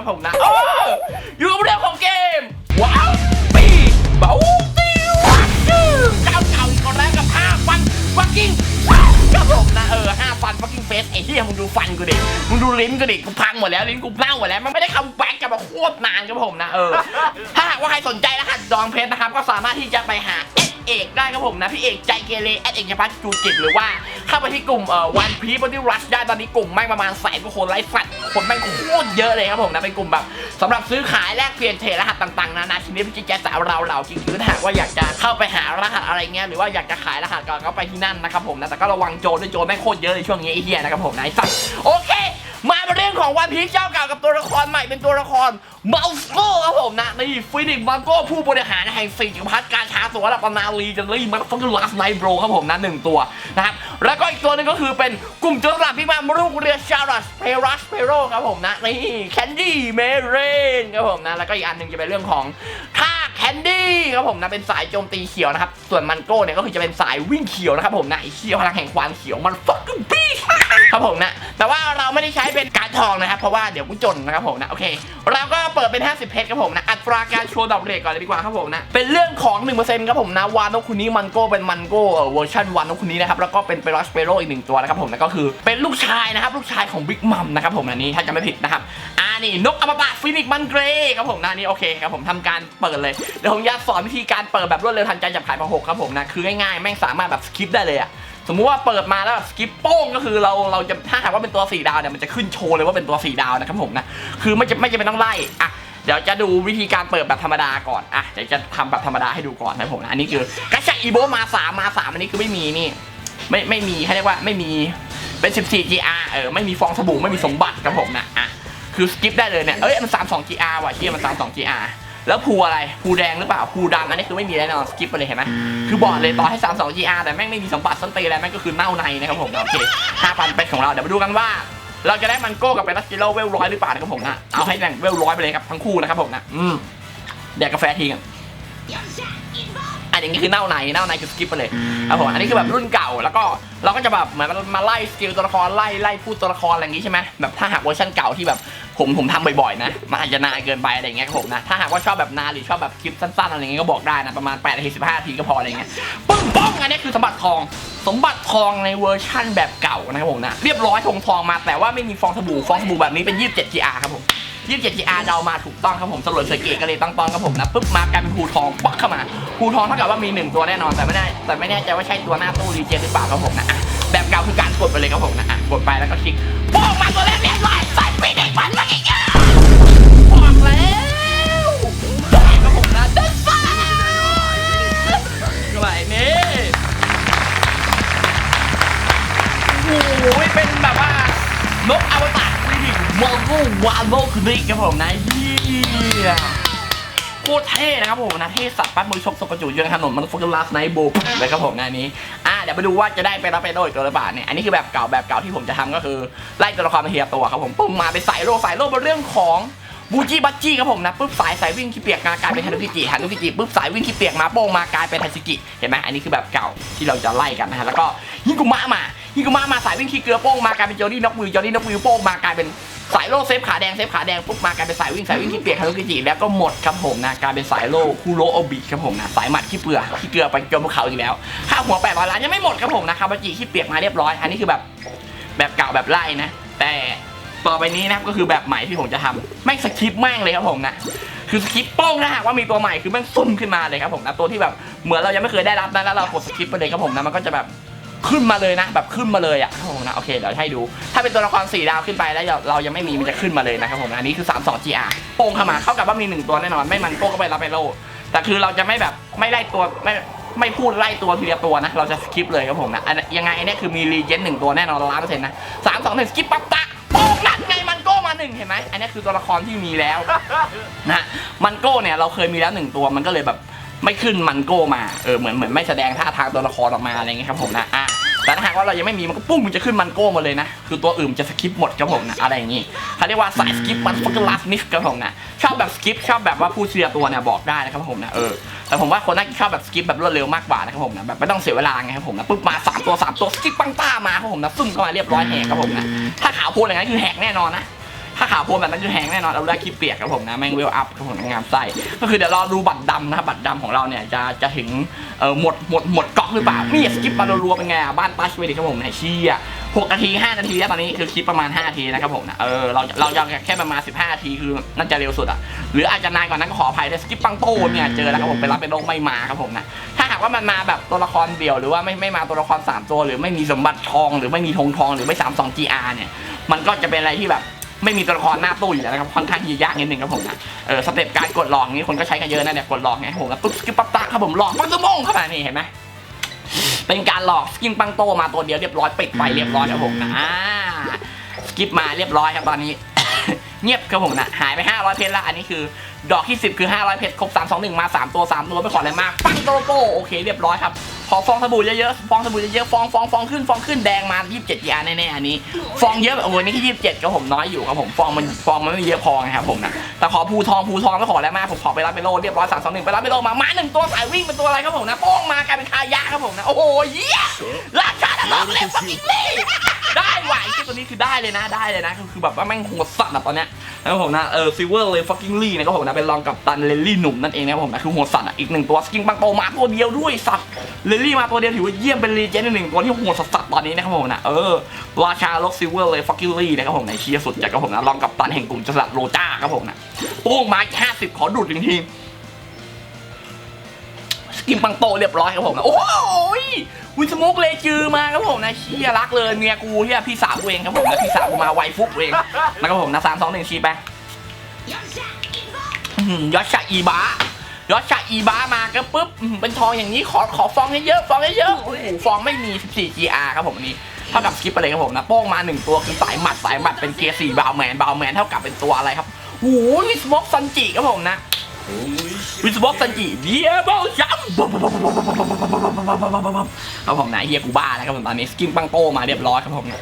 มคึกขนาดนั้นท่านผู้ชมครับผมนะโอ้อยู่กับเรื่องของเกม ว้าวปีเบาติวชื่อเจ้าเก่าอีกคนแล้วกับห้าฟันฟักกิ้งครับผมนะเออห้าฟันฟักกิ้งเฟสไอ้เหี้ยมึงดูฟันกูดิมึงดูลิ้นกูดิกูพังหมดแล้วลิ้นกูเน่าหมดแล้วมันไม่ได้คัมแบกกับมาโคตรนานครับผมนะเออถ้าหากว่าใครสนใจรหัสดองเพชรนะครับก็สามารถที่จะไปหา เอกได้ครับผมนะพี่เอกใจเกเรแอดเอกพัฒจูจิตหรือว่าเข้าไปที่กลุ่มเอ่อวันพีบอดี้รัชได้ตอนนี้กลุ่มแม่งประมาณแสนกว่าคนไลฟ์สัตว์คนแม่งโคตรเยอะเลยครับผมนะเป็นกลุ่มแบบสำหรับซื้อขายแลกเปลี่ยนเทรดรหัสต่างๆนานาชนิดพี่แจ๊สาวเราเหล่าจริงคือถ้าหากว่าอยากจะเข้าไปหารหัสอะไรเงี้ยหรือว่าอยากจะขายรหัสก็ก็ไปที่นั่นนะครับผมนะแต่ก็ระวังโจรด้วยโจรแม่งโคตรเยอะในช่วงนี้ไอ้เหี้ยนะครับผมนะไอ้สัตว์โอเค มาเป็นเรื่องของวันพีชเจ้าเก่ากับตัวละครใหม่เป็นตัวละครเมาสโก้ครับผมนะนี่ฟินิกบังโก้ผู้บริหารแห่งสี่จักรพรรดิการช้าตัวระดับนาลีจันลี่มันฟังก์ลัสไนโบรครับผมนะหนึ่งตัวนะครับแล้วก็อีกตัวหนึงก็คือเป็นกลุ่มโจรสลัดพิมามรูกเรือชารัสเพรัสเพโรครับผมนะนี่แคนดี้เมเรนครับผมนะแล้วก็อีกอันหนึ่งจะเป็นเรื่องของท่าแคนดี้ครับผมนะเป็นสายโจมตีเขียวนะครับส่วนมันโก้เนี่ยก็คือจะเป็นสายวิ่งเขียวนะครับผมนะไอเขียวพลังแห่งความเขียวมันฟักกิ้งปี ครับผมนะแต่ว่าเราไม่ได้ใช้เป็นการทองนะครับเพราะว่าเดี๋ยวกูจนนะครับผมนะโอเค เราก็เปิดเป็น 50 เพชรครับผมนะอัตราการโชว์ดอกเรกก่อนเลยดีกว่าครับผมนะเป็นเรื่องของ 1%ครับผมนะวานโนคุนี้มันโก้เป็นมันโก้เอ่อเวอร์ชันวานโนคุนี้นะครับแล้วก็เป็นเปรอสเปโรอีกหนึ่งตัวนะครับผมนะก็คือเป็นลูกชายนะครับลูกชายของบิ๊กมัมนะครับผมนะนี่ถ้าจะไม่ผิดนะครับอ่านี่นกอมตะฟินิกมันเกรย์ครับผมนะนี่โอเคครับผมทำการเปิดเลยเดี๋ยวผมจะสอนวิธีการเปิดแบบรวดเร็วทันใจจับขายมาหกครับผมนะคือง่ายๆแม่งสามารถแบบสคิปได้เลยอะ สมมุติว่าเปิดมาแล้วสกิปโป้งก็คือเราเราจะถ้าหากว่าเป็นตัวสี่ดาวเนี่ยมันจะขึ้นโชว์เลยว่าเป็นตัวสี่ดาวนะครับผมนะคือไม่จะไม่จะเป็นต้องไล่อะเดี๋ยวจะดูวิธีการเปิดแบบธรรมดาก่อนอะเดี๋ยวจะทำแบบธรรมดาให้ดูก่อนนะผมนะอันนี้คือกระชากอีโบมาสามมาสามอันนี้คือไม่มีนี่ ไม่ไม่มีให้เรียกว่าไม่มีเป็น 14 GR เออไม่มีฟองสบู่ไม่มีสมบัติครับผมนะอะคือสกิปได้เลยเนี่ยเอ้ยมัน32 GR ว่ะเชี่ยมัน32 GR แล้วภูอะไรภูแดงหรือเปล่าภูดำอันนี้คือไม่มีแน่นอนสกิปไปเลยเห็นไหมคือบอกเลยต่อให้ 32 GR แต่แม่งไม่มีสมบัติส้นตีนอะไรแม่งก็คือเน่าในนะครับผมโอเค5,000เป็นของเราเดี๋ยวมาดูกันว่า เราจะได้มันโก้กับเป็นนัสกิโลเวลร้อยหรือเปล่านะครับผมนะเอาให้แบ่งเวลร้อยไปเลยครับทั้งคู่นะครับผมนะอืมแดกกาแฟทีกันอันนี้คือเน่าในเน่าในคือสกิปไปเลยครับผมอันนี้คือแบบรุ่นเก่าแล้วก็เราก็จะแบบเหมือนมาไล่สกิลตัวละครไล่ไล่พูดตัวละครอะไรอย่างงี้ใช่ไหมแบบถ้าหากเวอร์ชันเก่าที่แบบ ผมผมทำบ่อยๆนะมันอาจจะนานเกินไปอะไรเงี้ยครับผมนะถ้าหากว่าชอบแบบนานหรือชอบแบบคลิปสั้นๆอะไรเงี้ยก็บอกได้นะประมาณ8นาที15นาทีก็พออะไรเงี้ยปึ้งป้องอันนี้คือสมบัติทองสมบัติทองในเวอร์ชั่นแบบเก่านะครับผมนะเรียบร้อยทงทองมาแต่ว่าไม่มีฟองสบู่ฟองสบู่แบบนี้เป็น 27 GR ครับผม27 GR เดามาถูกต้องครับผมสลดเฉยเกตก็เลยตั้งต้องครับผมนะปุ๊บมากลายเป็นภูทองปักเข้ามาภูทองเท่ากับว่ามีหนึ่งตัวแน่นอนแต่ไม่ได้แต่ไม่แน่ใจว่าใช่ตัวหน้าตู้รีเจนหรือเปล่าครับผมนะแบบเก่าคือการกดไปเลยครับผมนะอะกดไปแล้วก็คลิกโป้งมาตัวแรกเรียบร้อยใส่ ไปเด็กมันมาอีกอะบอกแล้วครับผมนะเดินซ้าก็ไปนี่โอ้โหเป็นแบบว่านกอวตารคลินิกวอลโววาโลคลินิกครับผมนะเฮียโคตรเท่นะครับผมนะเท่สัตว์ปั๊บมือชกสกจูอยู่ในถนนมันฟุกลัสไนโบกเลยครับผมนะอันนี้ เดี๋ยวไปดูว่าจะได้ไปรับไปโดยตัวละบาทเนี่ยอันนี้คือแบบเก่าแบบเก่าที่ผมจะทำก็คือไล่ตัวละครมาเทียบตัวครับผมปุ้งมาไปสายโลสายโลเป็นเรื่องของบูจิบัจจี้ครับผมนะปุ๊บสายสายวิ่งขี้เปียกมากลายเป็นฮานุกิจิฮานุกิจิปุ๊บสายวิ่งขี้เปียกมาโป้งมากลายเป็นทาชิกิเห็นไหมอันนี้คือแบบเก่าที่เราจะไล่กันนะฮะแล้วก็ฮิกุมะมาฮิกุมะมาสายวิ่งขี้เกลือโป้งมากลายเป็นโจดี้นกมือโจดี้นกมือโป้งมากลายเป็น สายโลเซฟขาแดงเซฟขาแดงปุ๊บมากลายเป็นสายวิ่งสายวิ่งที่เปียกฮารุกิจิแล้วก็หมดครับผมนะกลายเป็นสายโลคูโรโอบิครับผมนะสายหมัดขี้เปลือกขี้เกลือไปจมภูเขาอีกแล้วค่าหัวแปดร้อยล้านยังไม่หมดครับผมนะคาบาจิขี้เปียกมาเรียบร้อย อันนี้คือแบบแบบเก่าแบบไล่นะ แต่ต่อไปนี้นะครับก็คือแบบใหม่ที่ผมจะทำแม่สคริปต์แม่งเลยครับผมนะคือสคริปต์โป้งนะหากว่ามีตัวใหม่คือแม่งซุ่มขึ้นมาเลยครับผมนะตัวที่แบบเหมือนเรายังไม่เคยได้รับนะแล้วเรากดสคริปต์ไปเลยครับผมนะมันก็จะแบบ ขึ้นมาเลยนะ แบบขึ้นมาเลยอะครับผมนะโอเคเดี๋ยวให้ดู ถ้าเป็นตัวละคร4ดาวขึ้นไปแล้วเรายังไม่มีมันจะขึ้นมาเลยนะครับผมอันนี้คือ 32 GR โป้งเข้ามาเข้ากับว่ามีหนึ่งตัวแน่นอนไม่มันโป้งก็ไปรับไปโลแต่คือเราจะไม่แบบไม่ไล่ตัวไม่ไม่พูดไล่ตัวทีละตัวนะ เราจะสกิปเลยครับผมนะนยังไงอันนี้คือมีรีเจนหนึ่งตัวแน่นอนล้านเปอร์เซ็นต์นะสามสองหนึ่งสกิปปั๊บตะโป้งนั่นไงมันโก้มาหนึ่งเห็นไหมอันนี้คือตัวละครที่มีแล้วนะมันโก้เนี่ยเราเคยมีแล้วหนึ่งตัวมันก็เลยแบบ ไม่ขึ้นมันโก้มาเออเหมือนเหมือนไม่แสดงท่าทางตัวละครออกมาอะไรเงี้ยครับผมนะอะแต่ถ้าหากว่าเรายังไม่มีมันก็ปุ้งมันจะขึ้นมันโก้มาเลยนะ คือตัวอื่นจะสกิปหมดครับผมนะอะไรอย่างงี้เขาเรียกว่าสายสกิปมันฟักลัสนิฟครับผมนะชอบแบบสกิปชอบแบบว่าผู้เชียร์ตัวเนี่ยบอกได้นะครับผมนะเออแต่ผมว่าคนน่าจะชอบแบบสกิปแบบรวดเร็วมากกว่านะครับผมนะแบบไม่ต้องเสียเวลาไงครับผมนะปุ๊บมาสามตัวสามตัวสกิปปังต้ามาครับผมนะซุ่มเข้ามาเรียบร้อยแหกครับผมนะถ้าขาวโพลอย่างนั้นคือแหกแน่นอนนะ ถ้าขาวโพลนแบบนั้นจะแหงแน่นอนเราได้คลิปเปียกครับผมนะแม่งเวลอัพครับผมงามไส้ก็คือเดี๋ยวรอดูบัตรดำนะครับบัตรดำของเราเนี่ยจะจะถึงเออหมดหมดหมดก๊อกหรือเปล่านี่สกิปมารัวๆเป็นไงอะบ้านป้าช่วยดิครับผมไหนชี้อะหกนาทีห้านาทีแล้วตอนนี้คือคลิปประมาณ5นาทีนะครับผมนะเออเราเราจะแค่ประมาณ15นาทีคือน่าจะเร็วสุดอะหรืออาจจะนานกว่านั้นก็ขออภัยด้วยสกิปปังโต้เนี่ยเจอแล้วครับผมไปรับเป็นโรคไม่มาครับผมนะถ้าหากว่ามันมาแบบตัวละครเดี่ยวหรือว่าไม่ไม่มาตัวละครสามตัวหรือไม่มีสมบัติทอง หรือไม่มีธงทองหรือไม่3 2 GR เนี่ยมันก็จะเป็นอะไรที่แบบ ไม่มีตัวละครหน้าตู้อยู่แล้วนะครับค่อนข้างที่จะยากนิดนึงครับผมนะเออสเต็ปการกดหลอกนี้คนก็ใช้กันเยอะนะเนี่ยกดหลอกไงผมแล้วปุ๊บสกิปปั๊บตาครับผมหลอกมันจะมงเข้ามานี่เห็นไหมเป็นการหลอกสกินปังโตมาตัวเดียวเรียบร้อยปิดไปเรียบร้อยครับผมนะอ่าสกิปมาเรียบร้อยครับตอนนี้ เงียบครับผมนะหายไป500เพชรละอันนี้คือ ดอกที่ 10 คือ 500 เพชรครบ 3 2 1 มา 3 ตัว 3 ตัวไม่ขออะไรมาก ปั้งโตโตโอเคเรียบร้อยครับ พอฟองสบู่เยอะๆ ฟองสบู่เยอะๆ ฟองฟองฟองขึ้น ฟองขึ้นแดงมา 27ยาแน่ๆ อันนี้ ฟองเยอะแบบโอ้โหนี่แค่27ครับผมน้อยอยู่ครับผม ฟองมันฟองมันไม่เยอะพอไงครับผมนะแต่ขอภูทองภูทองไม่ขออะไรมาก ผมขอไปรับไปโลเรียบร้อย3 2 1ไปรับไปโลมา มาหนึ่งตัวสายวิ่งเป็นตัวอะไรครับผมนะโป้งมากลายเป็นคายะครับผมนะ โอ้โหเยี่ยราชาดัลเล็บฟักกิ้งลี่ ได้ไหวที่ตัวนี้คือได้เลยนะได้เลยนะคือแบบว่าแม่งโหดสัตว์อะตอนเนี้ยแล้วผมนะเออซิเวอร์เลยฟักกิ้งลี่นะครับผมนะเป็นรองกับตันเลลลี่หนุ่มนั่นเองนะครับผมนะคือโหดสัตว์อะอีกหนึ่งตัวสกิ้งบังโตมาตัวเดียวด้วยสัตว์เลลลี่มาตัวเดียวถือว่าเยี่ยมเป็นรีเจนหนึ่งตัวที่โหดสัสๆตอนนี้นะครับผมนะเออราชาล็อกซิเวอร์เลยฟักกิ้งลี่นะครับผมในเชียร์สุดจากครับผมนะรองกับตันแห่งกลุ่มจสัตโรจ้าครับผมนะโป้งมาห้าสิบขอดูดหนึ่งที กิมปังโตเรียบร้อยครับผมนะโอ้ยวิสโมกเลจือมาครับผมนะเชียรักเลยเมียกูเฮียพี่สาวเองครับผมนะพี่สาวกูมาไวฟุกเองนะครับผมนะสามสองหนึ่งชีไปยอชาอีบายอชาอีบามาก็ปุ๊บเป็นทองอย่างนี้ขอขอฟองให้เยอะฟองให้เยอะโอ้โหฟองไม่มี 14 GR ครับผมอันนี้เท่ากับสกิปไปเลยครับผมนะโป้งมาหนึ่งตัวคือสายหมัดสายหมัดเป็นเกียร์สี่บาวแมนบาวแมนเท่ากับเป็นตัวอะไรครับโอ้โหวิสโมกซันจิครับผมนะ วิสบอกซันจิเดียบอลจัมครับผมนะเฮียกูบ้าแล้วครับผมตอนนี้สกินปังโตมาเรียบร้อยครับผมนะ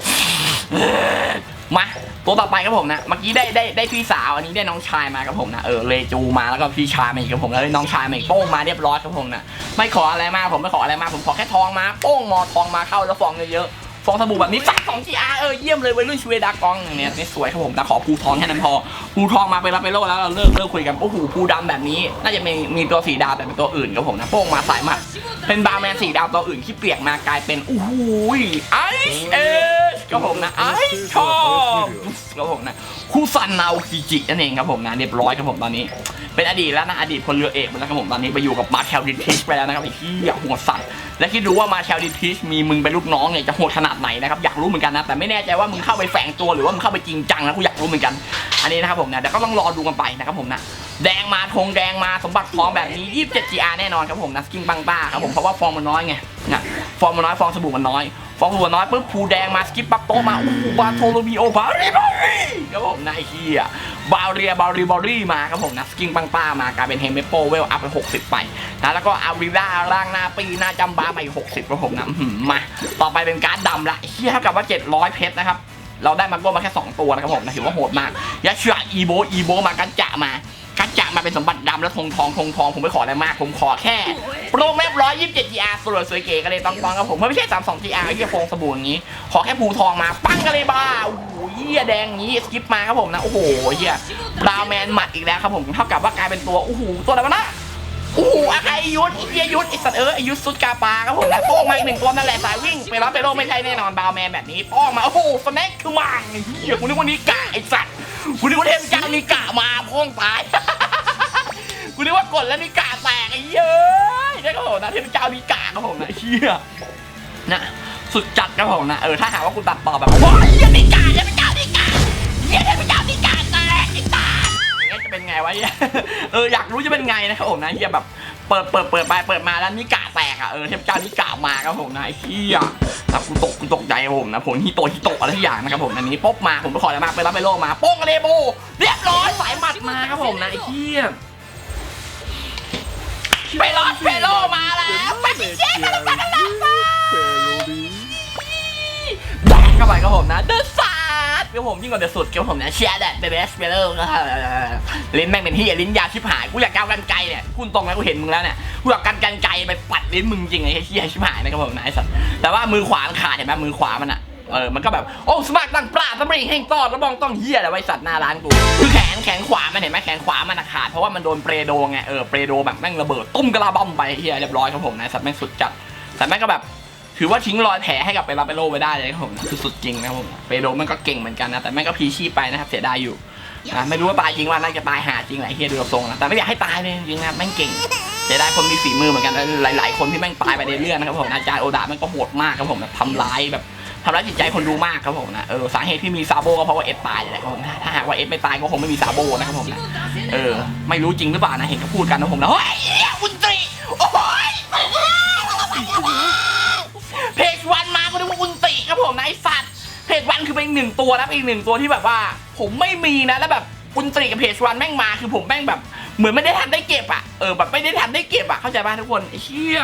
มาตัวต่อไปครับผมนะเมื่อกี้ได้ได้ได้พี่สาวอันนี้ได้น้องชายมาครับผมนะเออเลจูมาแล้วก็พี่ชายมาอีกครับผมแล้วน้องชายมาอีกโป้งมาเรียบร้อยครับผมนะไม่ขออะไรมากผมไม่ขออะไรมากผมขอแค่ทองมาโป้งมอทองมาเข้าแล้วฟองเยอะๆ ฟองสบู่แบบนี้สักสองทีอาเออเยี่ยมเลยวัยรุ่นชเวดากองเนี่ยนี่สวยครับผมแต่ขอภูทองแค่นั้นพอภูทองมาไปรับไปโลแล้วเราเลิกเลิกคุยกันโอ้โหภูดำแบบนี้ น่าจะมีมีตัวสีดาวแต่เป็นตัวอื่นครับผมนะโป้งมาสายมาเป็นบาร์แมนสีดาวตัวอื่นที่เปียกมากลายเป็นโอ้โหไอซ์เอชครับผมนะไอซ์ชอบครับผมนะคู่ซันนาคิจินั่นเองครับผมนะเรียบร้อยครับผมตอนนี้ เป็นอดีตแล้วนะอดีตพลเรือเอกไปแล้วครับผมตอนนี้ไปอยู่กับมาแคลดิทิชไปแล้วนะครับไอ้ที่อยากหัวสัตว์และคิดดูว่ามาแคลดิทิชมีมึงเป็นลูกน้องเนี่ยจะโหดขนาดไหนนะครับอยากรู้เหมือนกันนะแต่ไม่แน่ใจว่ามึงเข้าไปแฝงตัวหรือว่ามึงเข้าไปจริงจังนะกูอยากรู้เหมือนกัน อันนี้นะครับผมนะเดี๋ยวก็ต้องรอดูกันไปนะครับผมนะแดงมาธงแดงมาสมบัติทองแบบนี้ 27 GR แน่นอนครับผมนะสกินบังบ้าครับผมเพราะว่าฟองมันน้อยไงนะฟองมันน้อยฟองสบู่มันน้อย ฟองสบู่มันน้อยปุ๊บภูแดงมาสกิปปั๊บโตมาอู้บาโทโลบิโอบาริบาริครับผมนะไอ้เหี้ยบาเรียบาริบารีมาครับผมนะสกิงปังป้ามากลายเป็นเฮมเมโปเวลอัพไป 60 ไปนะแล้วก็อาริล่าร่างหน้าปีหน้าจำบามาอีก60ครับผมนะอื้อหือมาต่อไปเป็นการ์ดดำละเฮียเท่ากับว่า 700 เพชรนะครับเราได้มาโก้มาแค่ 2 ตัวนะครับผมนะถือว่าโหดมากยาชาอีโบอีโบมากันจะมา กันจะมาเป็นสมบัติดำแล้วธงทองธงทองผมไม่ขออะไรมาก ผมขอแค่โปรแมป127 GR สวยสวยเก๋กันเลยต้องต้องครับผมไม่ใช่32 GR ไอ้เหี้ยโฟงสบู่อย่างนี้ ขอแค่ภูทองมาปั้งกันเลยบ้าโอ้โหเหี้ยแดงอย่างนี้สกิปมาครับผมนะโอ้โหเหี้ยบราวน์แมนหมัดอีกแล้วครับผมเท่ากับว่ากลายเป็นตัวโอ้โหตัวอะไรวะน่ะโอ้โหอะไรยุทธเฮียยุทธไอสัตว์เออไอยุทธสุดกาปาครับผมนะโป้งมาอีกหนึ่งตัวนั่นแหละสายวิ่งไปรับไปโลไม่ใช่แน่นอนบราวน์แมนแบบนี้โป้งมาโอ้โหสแน็คคือมังไอ้เหี้ยกูนึกว่านิกะไอสัตว์กูนึกว่าเทพเจ้านิกะมาโป้งตาย กูนึกว่ากดแล้วนิกาแตกไอ้เย้ยนี่ก็ผมนะเทพเจ้านิกาครับผมนะไอ้เฮียนะสุดจัดครับผมนะเออถ้าหากว่ากูตัดต่อแบบว้ายเหี้ยนิกาเทพเจ้านิกาเฮียเทพเจ้านิกาแตกไอ้ตาอย่างเงี้ยจะเป็นไงวะเหี้ยเอออยากรู้จะเป็นไงนะครับผมนะเฮียแบบเปิดเปิดเปิดไปเปิดมาแล้วนิกาแตกอะเออเทพเจ้านิกามาครับผมนะไอ้เฮียนะกูตกกูตกใจครับผมนะผมฮิโตฮิโตอะไรทุกอย่างนะครับผมอันนี้ป๊บมาผมไปขออะไรมาไปรับไปโลมาโป้งเลโบเรียบร้อยสายหมัดมาครับผมนะไอ้เฮีย ไปรอดเพโลมาแล้วไปที่เจ๊กันแล้วกันแล้วแดงเข้าไปครับผมนะเดอะซาร์ดครับผมยิ่งกว่าเดอะสุดครับผมนะเชียร์แดดเดอะเบสเบลลอร์ลิ้นแม่งเป็นที่ลิ้นยาวชิบหายกูอยากก้าวกันไกลเนี่ยคุณตรงแล้วกูเห็นมึงแล้วเนี่ยกูอยากกันกันไกลไปปัดลิ้นมึงจริงไอ้เชียชิบหายนะครับผมนะไอ้สัสแต่ว่ามือขวามันขาดเห็นไหมมือขวามันอะ เออมันก็แบบโอ้สมัครตั้งปลาตะบริงแห่งตอนแล้วมองต้องเหี้ยอะไรไว้สัตว์หน้าร้านกูคือแขนแขนขวามันเห็นไหมแขนขวามันขาดเพราะว่ามันโดนเปรโดไงเออเปรโดแบบแม่งระเบิดตุ้มกระลาบอมไปเหี้ยเรียบร้อยครับผมนะสัตว์แม่งสุดจัดแต่แม่งก็แบบถือว่าทิ้งรอยแผลให้กับเปราเปโลไว้ได้เลยครับผมคือสุดจริงนะครับผมเปโดมันก็เก่งเหมือนกันนะแต่แม่งก็พีชีพไปนะครับเสียดายอยู่นะไม่รู้ว่าตายจริงว่าน่าจะตายหาจริงแหละเฮียดูทรงนะแต่ไม่อยากให้ตายเลยจริงนะแม่งเก่งเสียดายคนมีฝีมือเหมือนกันหลาย ๆ คนที่แม่งตายไปในเรื่องนะครับผมอาจารย์โอดาแม่งก็โหดมากครับผมแบบทำร้ายแบบ ทำร้ายจิตใจคนดูมากครับผมนะเออสาเหตุที่มีซาโบก็เพราะว่าเอสตายแหละครับผมถ้าหากว่าเอสไม่ตายก็คงไม่มีซาโบนะครับผมนะเออ ไม่รู้จริงหรือเปล่านะเห็นเขาพูดกันนะผมนะเฮ้ยอุนตรีโอ้ยเพจวันมาก็นึกว่าอุนติครับผมนะไอสัตว์เพจวันคือเป็นอีกหนึ่งตัวนะเป็นอีกหนึ่งตัวที่แบบว่า ผมไม่มีนะแล้วแบบอุนติกับเพจวันแม่งมาคือผมแม่งแบบเหมือนไม่ได้ทันได้เก็บอะเออแบบไม่ได้ทันได้เก็บอะเข้าใจป่ะทุกคนไอ้เชี่ย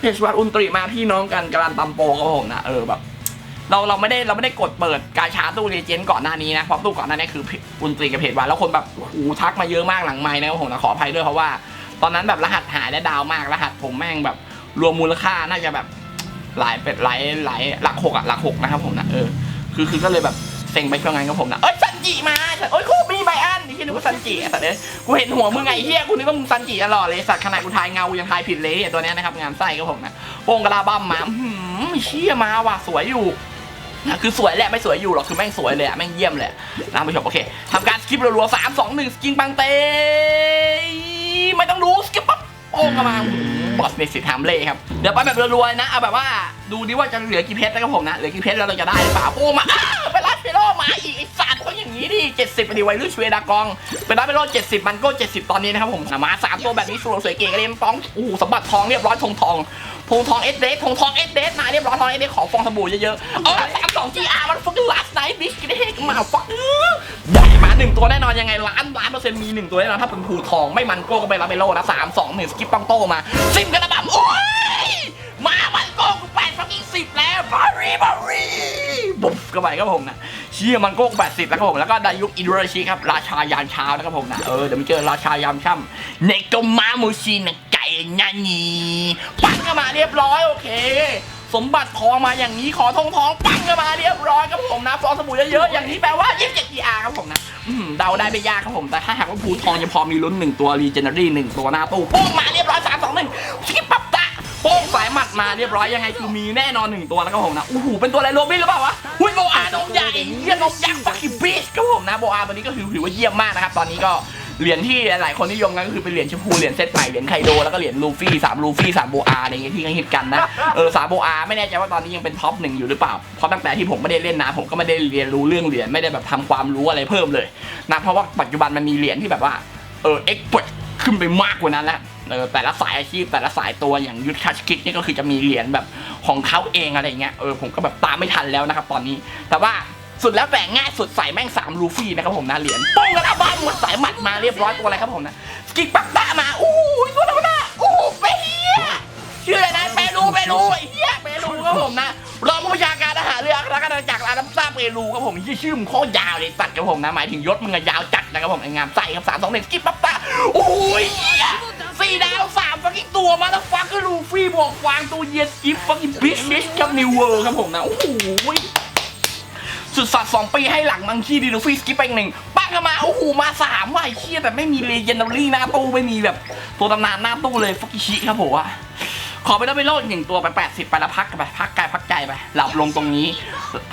เพจวันอุนติมาพี่น้องกันการันตำโปครับผมนะเออแบบ เราเราไม่ได้เราไม่ได้กดเปิดกาชาตู้เรเจนก่อนหน้านี้นะเพราะตู้ก่อนหน้านี้คืออุนตรีกับเพจวันแล้วคนแบบโอ้ทักมาเยอะมากหลังไม้นะผมนะขออภัยด้วยเพราะว่า ตอนนั้นแบบรหัสหายและดาวมากรหัสผมแม่งแบบรวมมูลค่าน่าจะแบบหลายเป็นหลายหลายหลักหกอะหลักหกนะครับผมนะเออคือคือก็เลยแบบเซ็งไปช่วงนั้นกับผมนะเอ้ยซันจิมาโอ้ยกูมีใบอันนี่คิดนึกว่าซันจิสัตว์เอ้ยกูเห็นหัวมึงไงเฮียกูนึกว่ามึงซันจิตลอดเลยสัตว์ขนาดกูทายเงากูยังทายผิดเลยตัวเนี้ยนะครับงานไส้กับผมนะโป่งกระลาบัมมาอื้อหืมเชี่ยมาว่ะสวยอยู่ คือสวยแหละไม่สวยอยู่หรอกคือแม่งสวยเลยอะแม่งเยี่ยมเลยนะผู้ชมโอเคทำการสกิปรัวๆสามสองหนึ่งสกินปังเตไม่ต้องรู้สกิปปั๊บโอ้งเข้ามาบอสเนสิตฮามเล่ครับเดี๋ยวไปแบบรวยๆนะเอาแบบว่าดูดิว่าจะเหลือกี่เพชรนะครับผมนะเหลือกี่เพชรแล้วเราจะได้หรือเปล่าโอ้มาไปรัดเฟโรมาอีกไอ้สัตว์เขาอย่างนี้ดิ70พอดีไวรุ่นชเวดากองไปรัดเฟโร70มันก็70ตอนนี้นะครับผมมาสามตัวแบบนี้สวยสวยเก๋กันเลยป้องโอ้โหสมบัติทองเรียบร้อยทองทอง ทองทองเอสเดสทองทองเอสเดสมาเรียบร้อยทองเอสเดสขอฟองสบู่เยอะๆเออสามสองจีอาร์มันฟังลัสไนท์บิชกันได้มาฟังใหญ่มาหนึ่งตัวแน่นอนยังไงล้านล้านเปอร์เซ็นต์มีหนึ่งตัวแน่นอนถ้าเป็นภูทองไม่มันโก้ก็ไปรับเฟโรนะสามสองหนึ่งสกิปปังโตมาซิมกันระบำโอ้ยมามันโก้กูแปดฟังอีกสิบแล้วบารีบารีบุ๊บก็ไปครับผมนะเชี่ยมันโก้แปดสิบแล้วครับผมแล้วก็ดายุกอินโดนีเซียครับราชายามเช้านะครับผมนะเออเดี๋ยวมาเจอราชายามค่ำเนโกมามูชินะไก่ นานีปั้งก็มาเรียบร้อยโอเค สมบัติทองมาอย่างนี้ขอทองทองปั้งก็มาเรียบร้อยครับผมนะฟองสบู่เยอะๆอย่างนี้แปลว่า27 ER ครับผมนะอืมเดาได้ไม่ยากครับผมแต่ถ้าหากว่าภูทองยังพอมีลุ้นหนึ่งตัวรีเจนเนอรี่หนึ่งตัวหน้าตู้ป้งมาเรียบร้อยสามสองหนึ่งสกิปปับตะโป้งสายหมัดมาเรียบร้อยยังไงคือมีแน่นอนหนึ่งตัวแล้วก็ผมนะโอ้โหเป็นตัวอะไรโรบินหรือเปล่าวะหุ้ยโบอาดงใหญ่เยี่ยนกยักษ์ฟักกิ้บีชก็ผมนะโบอาตัวนี้ก็คือถือว่าเยี่ยมมากนะครับตอนนี้ก็ เหรียญที่หลายคนนิยมกันก็คือเป็นเหรียญชมพูเหรียญเซตใหม่เหรียญไคโดแล้วก็เหรียญลูฟี่สามลูฟี่สามโบอาอะไรเงี้ยที่เขาฮิตกันนะเออสามโบอาไม่แน่ใจว่าตอนนี้ยังเป็นท็อปหนึ่งอยู่หรือเปล่าเพราะตั้งแต่ที่ผมไม่ได้เล่นนะผมก็ไม่ได้เรียนรู้เรื่องเหรียญไม่ได้แบบทำความรู้อะไรเพิ่มเลยนะเพราะว่าปัจจุบันมันมีเหรียญที่แบบว่าเออเอ็กเขึ้นไปมากกว่านั้นแล้วเออแต่ละสายอาชีพแต่ละสายตัวอย่างยุทธคัชกิกนี่ก็คือจะมีเหรียญแบบของเขาเองอะไรเงี้ยเออผมก็แบบตามไม่ทันแล้วนะครับตอนนี้ แต่ว่า สุดแล้วแต่ง่ายสุดใส่แม่งสามลูฟี่นะครับผมนะเหรียญป้องกันอาบ้านหมดสายหมัดมาเรียบร้อยตัวอะไรครับผมนะสกิกปักตะมาอู้ยตัวนั้นนะอู้เปียชื่ออะไรนะเปรูเปรูเหี้ยเปรูครับผมนะรองผู้บัญชาการทหารเรือรักอาณาจักอาดัมซ่าเปรูครับผมชื่ชื่อมึงโคตรยาวเลยตัดครับผมนะหมายถึงยศมึงอะยาวจัดนะครับผมไอ้งามใส่ครับสามสองหนึ่งสกิปปักตะโอ้ยเหี้ยสี่ดาวสามฟักกิ้งตัวมาแล้วฟักก็ลูฟี่บวกวางตัวเย็นกิฟฟักกิ้งบิชบิชกับนิวเวอร์ครับผมนะโอ้โห สุดสัตว์สองปีให้หลังมังคีดีลูฟี่สกิปไปอีกหนึ่งปั้งกันมาโอ้โหมาสามว่ะไอ้เชี่ยแต่ไม่มีเลเจนดารี่หน้าตู้ไม่มีแบบตัวตำนานหน้าตู้เลยฟกิชิครับผมอะขอไปแล้วไปโลดหนึ่งตัวไปแปดสิบไปแล้วพักไปพักกายพักใจไปหลับลงตรงนี้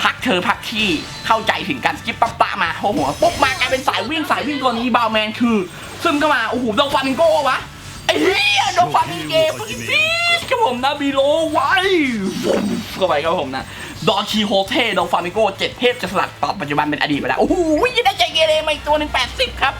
พักเธอพักที่เข้าใจถึงการสกิปปั๊บปะมาโอ้โหปุ๊บมากลายเป็นสายวิ่งสายวิ่งตัวนี้บาวแมนคือ ซึ่งก็มาโอ้โหโดนฟันโก้วะ ไอ้เหี้ยโดนฟันเกมพีชครับผมนะบีโลไว้เข้าไปครับผมนะดอนชีโฮเทดนฟามิโก้เจ็ดเทพจะสลัดตอบปัจจุบันเป็นอดีตไปแล้ว โอ้โหยได้ใจเกเรมาอีกตัวหนึ่งแปดสิบครับ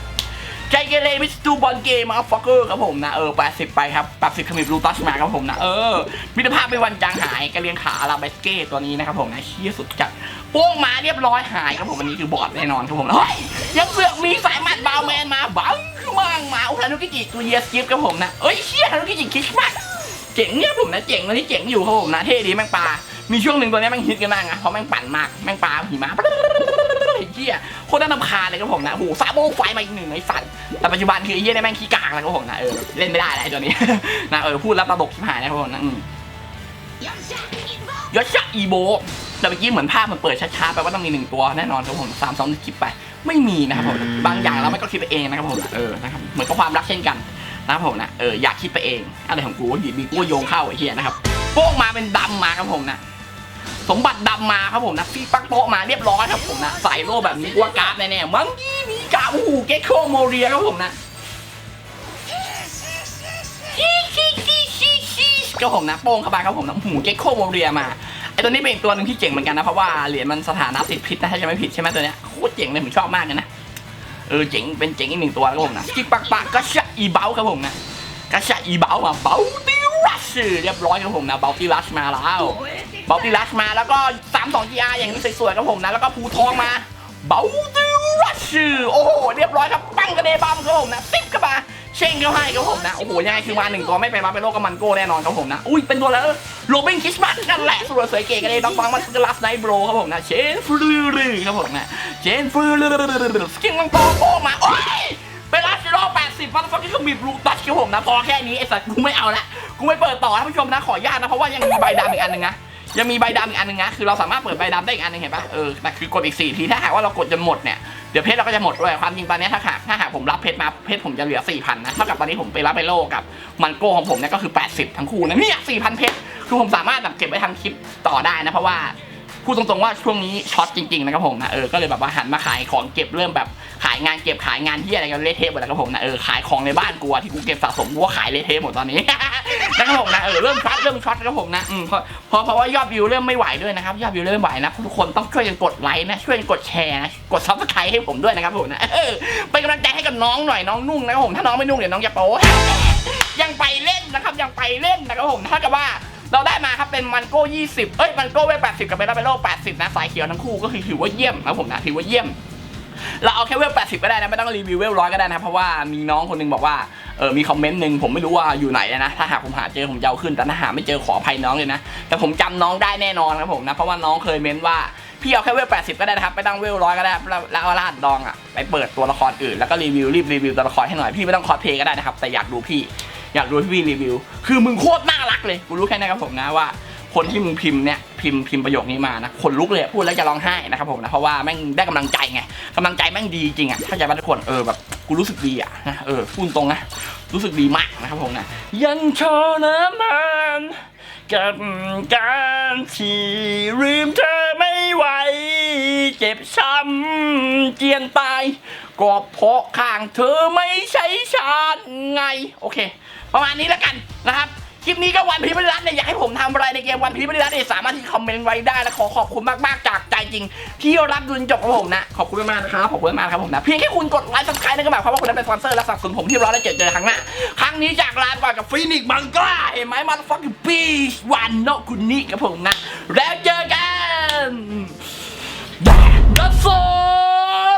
ใจเกเรมิสตูบอลเกมมาฟักเกอร์ครับผมนะ เออแปดสิบไปครับแปดสิบขมิบลูตัสมาครับผมนะ เออมิตรภาพไปวันจางหายกระเลียงขาอาราเบสเก้ตัวนี้นะครับผมนะเชี่ยสุดจัด โป้งมาเรียบร้อยหายครับผมอันนี้คือบอดแน่นอนครับผมเฮ้ยยังเสือกมีสายหมัดบาวแมนมาบังคือมังมาอุทานุกิจิตัวเยียสกิฟครับผมนะเอ้ยเชี่ยฮานุกิจิคิชมากเจ๋งเนี่ยผมนะเจ๋งตัวนี้เจ๋งอยู่ครับผมนะเท่ดีแม่งปลา มีช่วงหนึ่งตัวนี้แม่งฮิตกันมากนะเพราะแม่งปั่นมากแม่งปลาหิมะไอ้เหี้ยโคตรน่ารำคาญเลยครับผมนะโอ้โหซาโบไฟมาอีกหนึ่งไอ้สัตว์แต่ปัจจุบันคือไอ้เหี้ยเนี่ยแม่งขี้กากแล้วครับผมนะเออเล่นไม่ได้แล้วไอ้ตัวนี้นะเออพูดแล้วตลกชิบหายนะครับผมนะอืมยศชะอีโบ แต่เมื่อกี้เหมือนภาพมันเปิดช้าๆไปว่าต้องมีหนึ่งตัวแน่นอนครับผมสามสองคลิปไปไม่มีนะครับผมบางอย่างเราไม่ก็คิดไปเองนะครับผมเออนะครับเหมือนกับความรักเช่นกันนะครับผมนะเอออยากคิดไปเองอะไรของกูอยู่ดีกูโยงเข้าไอ้เหี้ยนะครับโป้งมาเป็นดำมาครับผมนะสมบัติดำมาครับผมนะฟีปักโป๊ะมาเรียบร้อยครับผมนะใส่โล่แบบนี้กว่าการ์ดแน่ๆมังกี้มีกาโอ้โหเก็กโคโมเรียครับผมนะฮิฮิฮิฮิฮิก็ผมนะโป้งเข้าไปครับผมนะหูเก็กโคโมเรียมา ไอตัวนี้เป็นอีกตัวหนึ่งที่เจ๋งเหมือนกันนะ เพราะว่าเหรียญมันสถานะติดพิษนะถ้าจะไม่ผิดใช่ไหมตัวเนี้ยโคตรเจ๋งเลยผมชอบมากเลยนะเออเจ๋งเป็นเจ๋งอีกหนึ่งตัวครับผมนะกิ๊กปักปักก็ชะอีเบ้าครับผมนะก็ชะอีเบ้ามาเบ้าติรัชเรียบร้อยครับผมนะเบ้าติรัชมาแล้วเบลติลัชมาแล้วก็3 2 GR องจีอารอย่างนี้สวยๆครับผมนะแล้วก็ภูทองมาเบลติลัชโอ้โหเรียบร้อยครับปั้งกระเดบัมครับผมนะซิปเข้ามา เช่งเขาให้ครับผมนะ โอ้โห ยังไงคือมาหนึ่งตัวไม่ไปมาเป็นโลกกับมันโก้แน่นอนครับผมนะ อุ้ย เป็นตัวแล้วโรบินคิสมัสนั่นแหละสวยสวยเก๋กันเลยน้องบังมันคือลัสไนโบรครับผมนะ เชนฟลูรือครับผมนะ เชนฟลูรือสกินมังกรโป้มา โอ้ยเป็นลัสโลแปดสิบฟันฟักที่เขาบีบลูตัชครับผมนะ พอแค่นี้ไอ้สัตว์กูไม่เอาละ กูไม่เปิดต่อท่านผู้ชมนะ ขออนุญาตนะ เพราะว่ายังมีใบดำอีกอันหนึ่งนะ ยังมีใบดำอีกอันหนึงนะคือเราสามารถเปิดใบดำได้อีกอันหนึงเห็นปะเออแต่คือกดอีก4ทีถ้าหากว่าเรากดจนหมดเนี่ยเดี๋ยวเพชรเราก็จะหมดด้วยความจริงตอนนี้ถ้าหากถ้าหากผมรับเพชรมาเพชรผมจะเหลือ4,000นะเท่ากับตอนนี้ผมไปรับไปโลกับมันโก้ของผมเนี่ยก็คือ 80 ทั้งคู่นะเนี่ย4,000เพชรคือผมสามารถแบบเก็บไว้ทำคลิปต่อได้นะเพราะว่า พูดตรงๆว่าช่วงนี้ช็อตจริงๆนะครับผมนะเออก็เลยแบบว่าหันมาขายของเก็บเริ่มแบบขายงานเก็บขายงานที่อะไรกันเละเทะหมดแล้วครับผมนะเออขายของในบ้านกูที่กูเก็บสะสมกูก็ขายเละเทะหมดตอนนี้นะครับผมนะเออเริ่มช็อตเริ่มช็อตนะครับผมนะอืมเพราะเพราะว่ายอดวิวเริ่มไม่ไหวด้วยนะครับยอดวิวเริ่มไม่ไหวนะทุกคนต้องช่วยกันกดไลค์นะช่วยกันกดแชร์นะกดซับสไครต์ให้ผมด้วยนะครับผมนะเออเป็นกำลังใจให้กับน้องหน่อยน้องนุ่งนะครับผมถ้าน้องไม่นุ่งเดี๋ยวน้องจะโป๊ยังไปเล่นนะครับยังไปเล่นนะครับผมถ้ากับว่า เราได้มาครับเป็นมันโก้ 20 เอ้ยมันโก้เวล80 กับเบลลาเบโล80 นะสายเขียวทั้งคู่ก็คือถือว่าเยี่ยมนะผมนะถือว่าเยี่ยม เราเอาแค่เวล80 ก็ได้นะไม่ต้องรีวิวเวลร้อยก็ได้นะเพราะว่ามีน้องคนหนึงบอกว่าเออมีคอมเมนต์หนึ่งผมไม่รู้ว่าอยู่ไหนนะถ้าหากผมหาเจอผมจะเอาขึ้นแต่ถ้าหาไม่เจอขออภัยน้องเลยนะแต่ผมจำน้องได้แน่นอนครับผมนะเพราะว่าน้องเคยเม้นว่าพี่เอาแค่เวล 80 ก็ได้นะครับ ไม่ต้องเวลร้อยก็ได้แล้วแล้วเอาลาดดองอะไปเปิดตัวละครอื่นแล้วก็รีวิวรีบรีวิวตัวละครให้หน่อยพี่ไม่ต้องคอสเพย์ก็ได้นะครับแต่อยากดูพี่ อยากรู้พี่รีวิว คือมึงโคตรน่ารักเลยกูรู้แค่นี้ครับผมนะว่า คนที่มึงพิมพ์เนี่ยพิมพ์พิมพ์ประโยคนี้มานะคนลุกเลยพูดแล้วจะร้องไห้นะครับผมนะเพราะว่าแม่งได้กำลังใจไงกำลังใจแม่งดีจริงอะเข้าใจป่ะทุกคนเออแบบกูรู้สึกดีอะนะเออพูดตรงนะรู้สึกดีมากนะครับผมนะยังทรมานกับการที่ลืมเธอไม่ไหว เจ็บช้ำเจียนตาย ก็เพราะข้างเธอไม่ใช่ฉันไง โอเค ประมาณนี้แล้วกันนะครับคลิปนี้ก็วันพีบริรัตเนี่ยอยากให้ผมทำอะไรในเกมวันพีบริรัตเนี่ยสามารถที่คอมเมนต์ไว้ได้และขอขอบคุณมากๆจากใจจริง ที่รับดูจนจบของผมนะ ขอบคุณมากนะครับขอบคุณมากครับผมนะเพียงแค่คุณกดไลค์ซับสไครต์นั่นก็หมายความว่าคุณได้เป็นสปอนเซอร์และสนับสนุนผมที่รอและเจอเจอครั้งหน้าครั้งนี้จากลาก่อนกับฟินิกมังกราเห็นไหมมันฟักปีวันโนคุณนี่กับผมนะ แล้วเจอกัน That's all